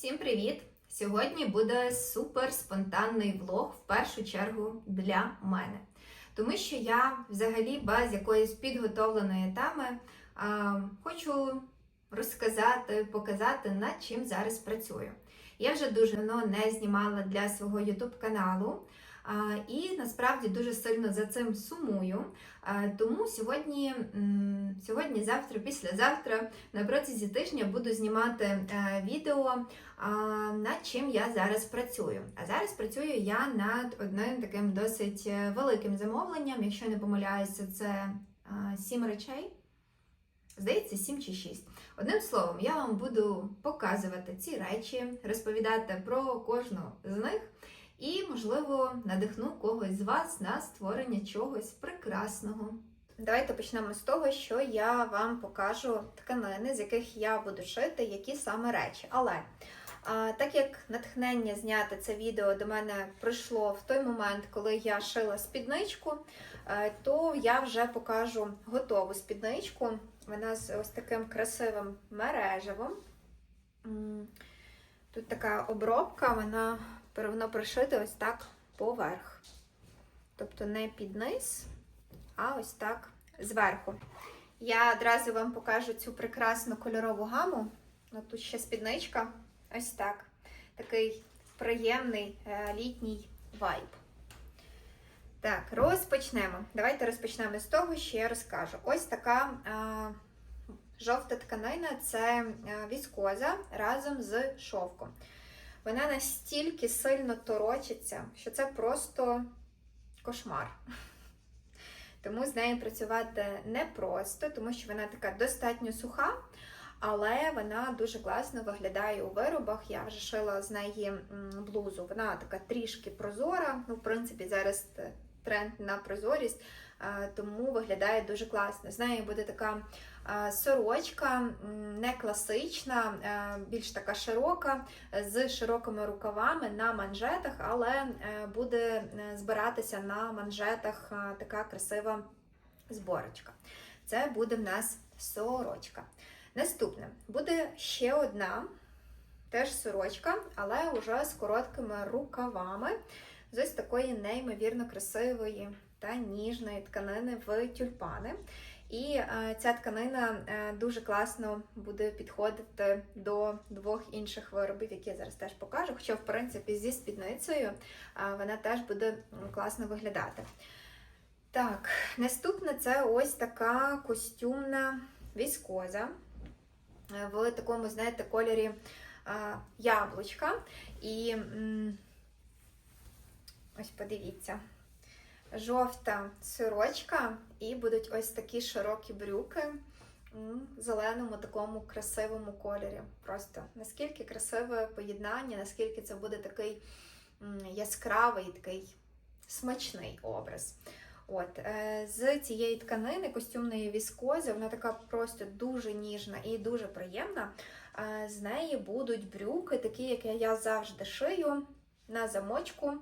Всім привіт! Сьогодні буде супер спонтанний влог в першу чергу для мене. Тому що я взагалі без якоїсь підготовленої теми а, хочу розказати, показати, над чим зараз працюю. Я вже дуже давно не знімала для свого YouTube каналу. І насправді дуже сильно за цим сумую. Тому сьогодні, сьогодні, завтра, післязавтра на протязі тижня буду знімати е, відео, над чим я зараз працюю. А зараз працюю я над одним таким досить е, великим замовленням. Якщо не помиляюся, це сім речей. Здається, сім чи шість. Одним словом, я вам буду показувати ці речі, розповідати про кожну з них. І, можливо, надихну когось з вас на створення чогось прекрасного. Давайте почнемо з того, що я вам покажу тканини, з яких я буду шити, які саме речі. Але а, так як натхнення зняти це відео до мене прийшло в той момент, коли я шила спідничку, е, то я вже покажу готову спідничку. Вона з ось таким красивим мережевим. Тут така обробка, вона воно пришите ось так поверх. Тобто не під низ, а ось так зверху. Я одразу вам покажу цю прекрасну кольорову гаму. Ну, тут ще спідничка. Ось так. Такий приємний е, літній вайб. Так, розпочнемо. Давайте розпочнемо з того, що я розкажу. Ось така е, жовта тканина це е, віскоза разом з шовком. Вона настільки сильно торочиться, що це просто кошмар. Тому з нею працювати непросто, тому що вона така достатньо суха, але вона дуже класно виглядає у виробах. Я вже шила з неї блузу. Вона така трішки прозора. Ну, в принципі, зараз тренд на прозорість, тому виглядає дуже класно. З нею буде така сорочка, не класична, більш така широка, з широкими рукавами на манжетах, але буде збиратися на манжетах така красива зборочка. Це буде в нас сорочка. Наступне буде ще одна теж сорочка, але вже з короткими рукавами, з ось такої неймовірно красивої та ніжної тканини в тюльпани. І е, ця тканина е, дуже класно буде підходити до двох інших виробів, які я зараз теж покажу. Хоча, в принципі, зі спідницею е, вона теж буде класно виглядати. Так, наступне це ось така костюмна віскоза в такому, знаєте, кольорі яблучка. І ось подивіться жовта сорочка, і будуть ось такі широкі брюки в зеленому такому красивому кольорі. Просто наскільки красиве поєднання, наскільки це буде такий яскравий, такий смачний образ. От, е, З цієї тканини костюмної віскози, вона така просто дуже ніжна і дуже приємна. Е, з неї будуть брюки, такі, як я завжди шию, на замочку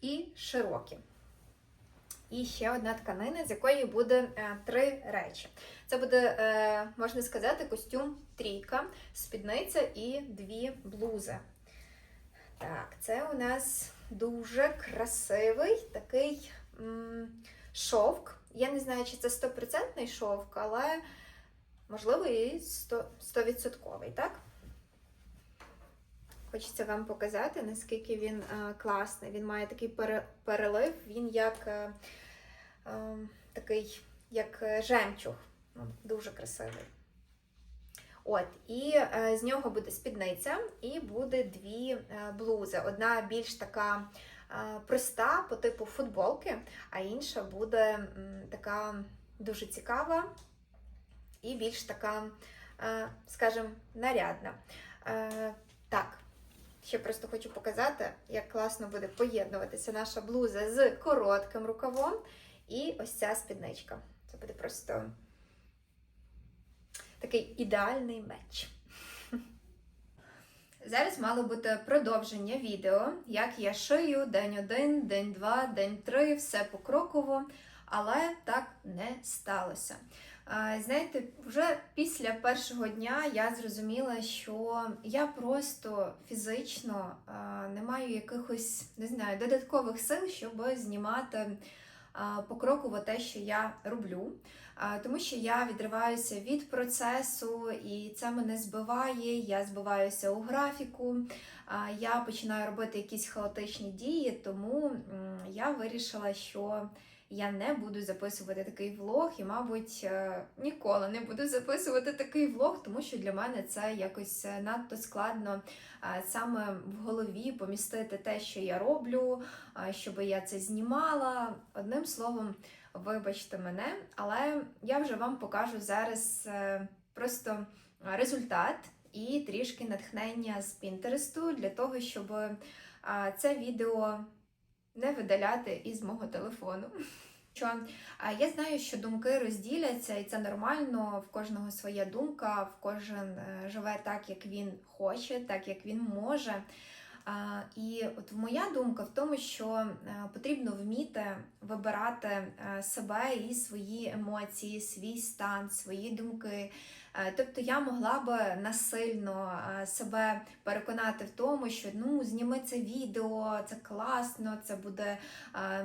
і широкі. І ще одна тканина, з якої буде е, три речі. Це буде, е, можна сказати, костюм трійка, спідниця і дві блузи. Так, це у нас дуже красивий такий м шовк. Я не знаю, чи це стопроцентний шовк, але, можливо, і 100%, так? Хочеться вам показати, наскільки він е, класний. Він має такий перелив, він як е, е, такий, як жемчуг. Ну, Дуже красивий. От, І з нього буде спідниця, і буде дві блузи. Одна більш така проста по типу футболки, а інша буде така дуже цікава і більш така, скажімо, нарядна. Так, Ще просто хочу показати, як класно буде поєднуватися наша блуза з коротким рукавом і ось ця спідничка. Це буде просто такий ідеальний меч. Зараз мало бути продовження відео, як я шию день один, день два, день три, все покроково, але так не сталося. Знаєте, вже після першого дня я зрозуміла, що я просто фізично не маю якихось не знаю, додаткових сил, щоб знімати покроково те, що я роблю. Тому що я відриваюся від процесу, і це мене збиває. Я збиваюся у графіку. Я починаю робити якісь хаотичні дії, тому я вирішила, що я не буду записувати такий влог, і, мабуть, е, ніколи не буду записувати такий влог, тому що для мене це якось е, надто складно е, саме в голові помістити те, що я роблю, щоб я це знімала. Одним словом, вибачте мене, але я вже вам покажу зараз просто результат і трішки натхнення з Пінтересту для того, щоб це відео не видаляти із мого телефону. Що я знаю, що думки розділяться, і це нормально. В кожного своя думка, в кожен е, живе так, як він хоче, так як він може. І от моя думка в тому, що е, потрібно вміти вибирати е, себе і свої емоції, свій стан, свої думки. Е, Тобто я могла би насильно себе переконати в тому, що ну зніми це відео, це класно, це буде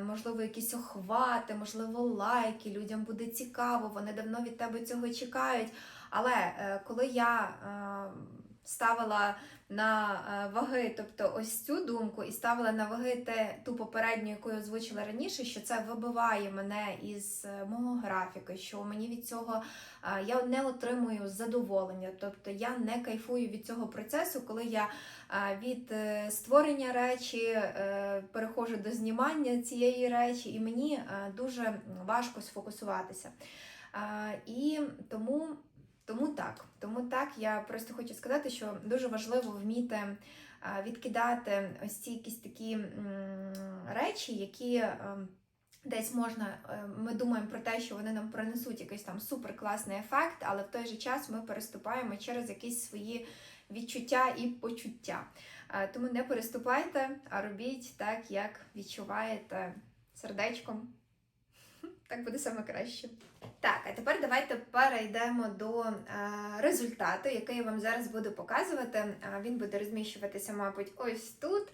можливо якісь охвати, можливо, лайки. Людям буде цікаво, вони давно від тебе цього чекають. Але коли я ставила на е, ваги, тобто ось цю думку, і ставила на ваги те, ту попередню, яку я озвучила раніше, що це вибиває мене із е, мого графіку, що мені від цього е, я не отримую задоволення, тобто я не кайфую від цього процесу, коли я від створення речі переходжу до знімання цієї речі, і мені дуже важко сфокусуватися. І тому тому так, тому так, я просто хочу сказати, що дуже важливо вміти відкидати ось ці якісь такі речі, які е, десь можна, е, ми думаємо про те, що вони нам принесуть якийсь там суперкласний ефект, але в той же час ми переступаємо через якісь свої відчуття і почуття. Е, Тому не переступайте, а робіть так, як відчуваєте сердечком. Так буде саме краще. Так, а тепер давайте перейдемо до е, результату, який я вам зараз буду показувати. Е, він буде розміщуватися, мабуть, ось тут.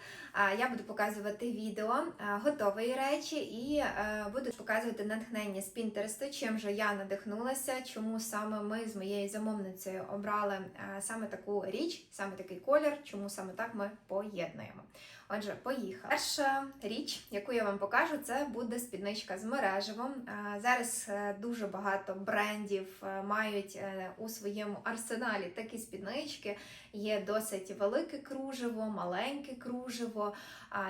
Я буду показувати відео е, готової речі і буду показувати натхнення з Пінтересту, чим же я надихнулася, чому саме ми з моєю замовницею обрали саме таку річ, саме такий колір, чому саме так ми поєднуємо. Отже, поїхали. Перша річ, яку я вам покажу, це буде спідничка з мереживом. Зараз дуже багато брендів е, мають е, у своєму арсеналі такі спіднички. Є досить велике кружево, маленьке кружево,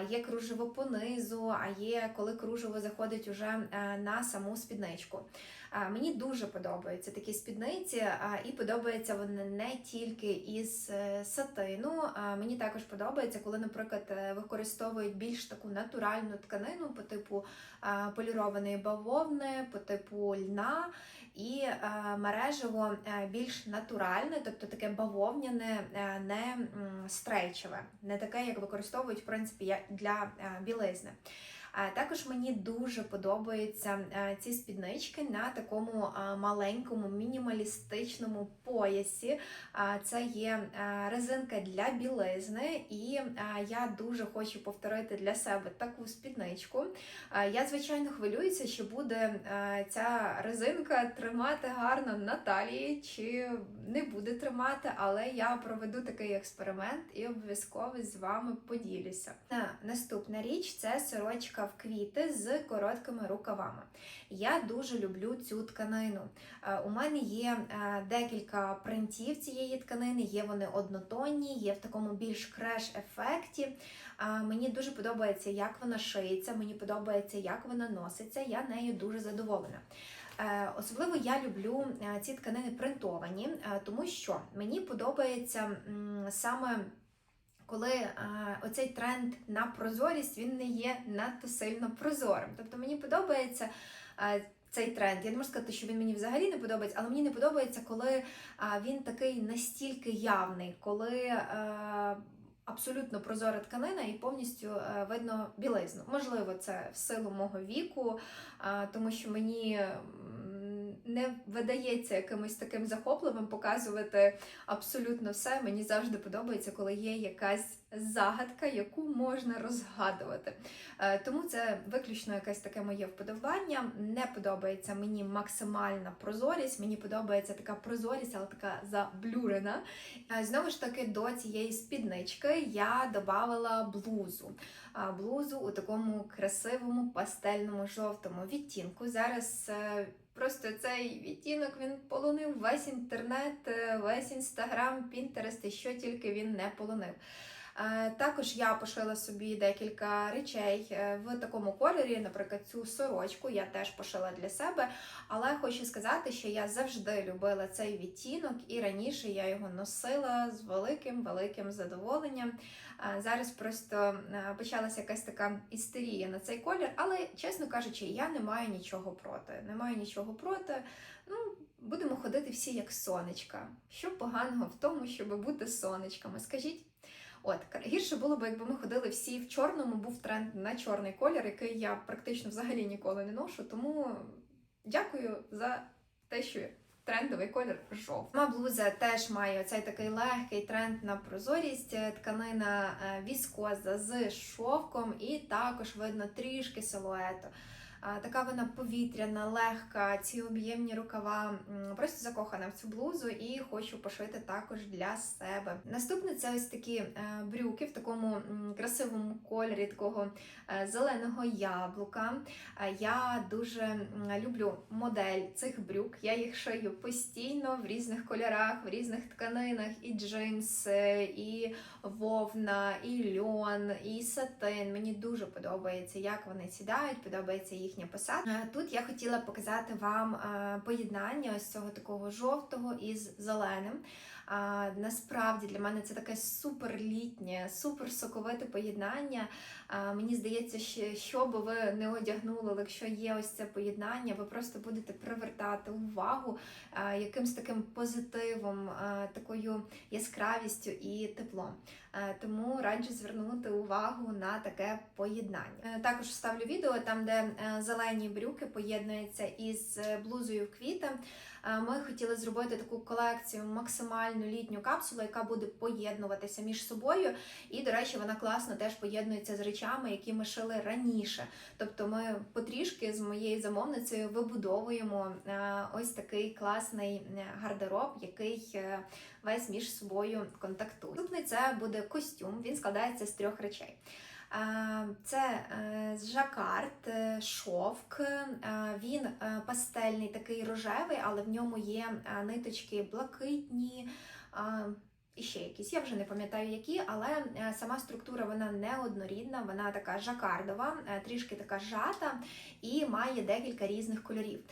є кружево понизу, а є коли кружево заходить уже е, на саму спідничку. Мені дуже подобаються такі спідниці, і подобаються вони не тільки із е, сатину. Мені також подобається, коли, наприклад, е, використовують більш таку натуральну тканину по типу полірованої бавовни, по типу льна. І мережево е, більш натуральне, тобто таке бавовняне, не стрейчеве, не таке, як використовують в принципі для білизни. Також мені дуже подобаються е, ці спіднички на такому е, маленькому мінімалістичному поясі. Це є е, резинка для білизни, і я дуже хочу повторити для себе таку спідничку. Я, звичайно, хвилююся, що буде ця резинка тримати гарно на талії, чи не буде тримати, але я проведу такий експеримент і обов'язково з вами поділюся. Наступна річ це сорочка в квіти з короткими рукавами. Я дуже люблю цю тканину. Е, У мене є е, декілька принтів цієї тканини, є вони однотонні, є в такому більш креш-ефекті. Мені дуже подобається, як вона шиється, мені подобається, як вона носиться. Я нею дуже задоволена. Е, Особливо я люблю е, ці тканини принтовані, е, тому що мені подобається саме. Коли е, оцей тренд на прозорість він не є надто сильно прозорим. Тобто мені подобається е, цей тренд. Я не можу сказати, що він мені взагалі не подобається, але мені не подобається, коли е, він такий настільки явний, коли е, абсолютно прозора тканина і повністю е, видно білизну. Можливо, це в силу мого віку, е, тому що мені. Не видається якимось таким захопливим показувати абсолютно все. Мені завжди подобається, коли є якась загадка, яку можна розгадувати. Е, Тому це виключно якесь таке моє вподобання. Не подобається мені максимальна прозорість. Мені подобається така прозорість, але така заблюрена. Е, Знову ж таки, до цієї спіднички я додавала блузу. А, Блузу у такому красивому пастельному жовтому відтінку. Зараз е, просто цей відтінок він полонив весь інтернет, е, весь інстаграм, пінтерест, і що тільки він не полонив. Е, Також я пошила собі декілька речей е, в такому кольорі, наприклад, цю сорочку я теж пошила для себе. Але хочу сказати, що я завжди любила цей відтінок, і раніше я його носила з великим великим задоволенням. Е, Зараз просто почалася якась така істерія на цей колір, але чесно кажучи, я не маю нічого проти. Не маю нічого проти. Ну, будемо ходити всі як сонечка. Що поганого в тому, щоб бути сонечками? Скажіть. От гірше було б, якби ми ходили всі в чорному, був тренд на чорний колір, який я практично взагалі ніколи не ношу. Тому дякую за те, що трендовий колір жовтий. Блуза теж має цей такий легкий тренд на прозорість. Тканина е, віскоза з шовком, і також видно трішки силуету. Така вона повітряна, легка, ці об'ємні рукава. Просто закохана в цю блузу і хочу пошити також для себе. Наступне це ось такі е, брюки в такому красивому кольорі, такого е, зеленого яблука. Е, Я дуже люблю модель цих брюк. Я їх шию постійно в різних кольорах, в різних тканинах, і джинс, е, і вовна, і льон, і сатин. Мені дуже подобається, як вони сідають, подобається їхня посадка. Е, Тут я хотіла показати вам е, поєднання ось цього такого жовтого із зеленим. А, насправді для мене це таке суперлітнє, супер соковите поєднання. А, мені здається, що, що би ви не одягнули, якщо є ось це поєднання, ви просто будете привертати увагу а, якимсь таким позитивом, а, такою яскравістю і теплом. Е, Тому раджу звернути увагу на таке поєднання. Е, Також вставлю відео там, де е, зелені брюки поєднуються із е, блузою в квіти. Е, Ми хотіли зробити таку колекцію максимальну літню капсулу, яка буде поєднуватися між собою. І, до речі, вона класно теж поєднується з речами, які ми шили раніше. Тобто ми потрішки з моєю замовницею вибудовуємо е, ось такий класний е, гардероб, який весь між собою контактує. Наступний це буде костюм. Він складається з трьох речей. Це е, жакард, е, шовк. е, Він пастельний, такий рожевий, але в ньому є ниточки блакитні. І ще якісь, я вже не пам'ятаю які, але сама структура вона не однорідна, вона така жакардова, трішки така жата і має декілька різних кольорів.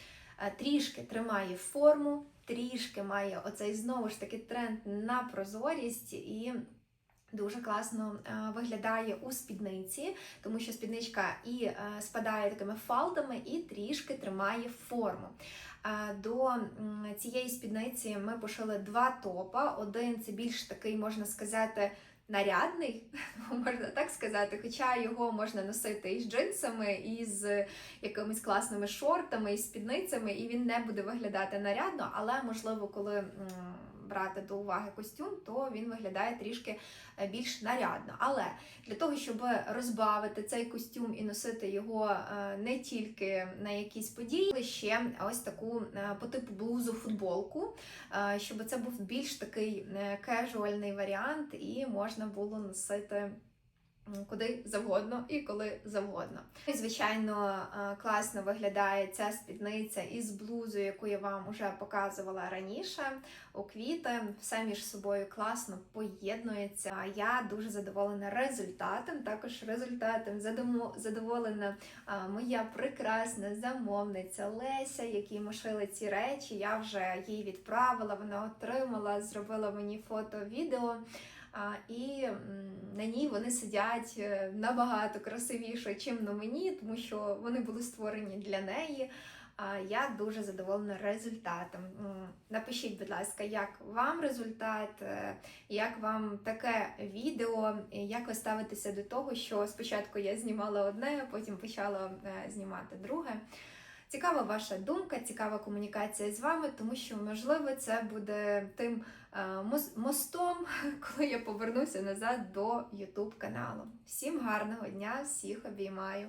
Трішки тримає форму, трішки має оцей знову ж таки тренд на прозорість і. Дуже класно е, виглядає у спідниці, тому що спідничка і е, спадає такими фалдами, і трішки тримає форму. Е, До цієї спідниці ми пошили два топа. Один це більш такий, можна сказати, нарядний, можна так сказати, хоча його можна носити і з джинсами, і з якимись класними шортами, і спідницями, і він не буде виглядати нарядно, але можливо, коли. Брати до уваги костюм, то він виглядає трішки е, більш нарядно. Але для того, щоб розбавити цей костюм і носити його е, не тільки на якісь події, ще ось таку е, по типу блузу футболку, щоб це був більш такий кежуальний варіант, і можна було носити. Куди завгодно і коли завгодно. І, звичайно, е, класно виглядає ця спідниця із блузою, яку я вам вже показувала раніше у квіти. Все між собою класно поєднується. Я дуже задоволена результатом. Також результатом задоволена моя прекрасна замовниця Леся, якій ми шили ці речі. Я вже їй відправила, вона отримала, зробила мені фото, відео. І на ній вони сидять е, набагато красивіше, чим на мені, тому що вони були створені для неї. Я дуже задоволена результатом. Напишіть, будь ласка, як вам результат, е, як вам таке відео, як ви ставитеся до того, що спочатку я знімала одне, потім почала е, знімати друге. Цікава ваша думка, цікава комунікація з вами, тому що, можливо, це буде тим е, мостом, коли я повернуся назад до YouTube каналу. Всім гарного дня, всіх обіймаю!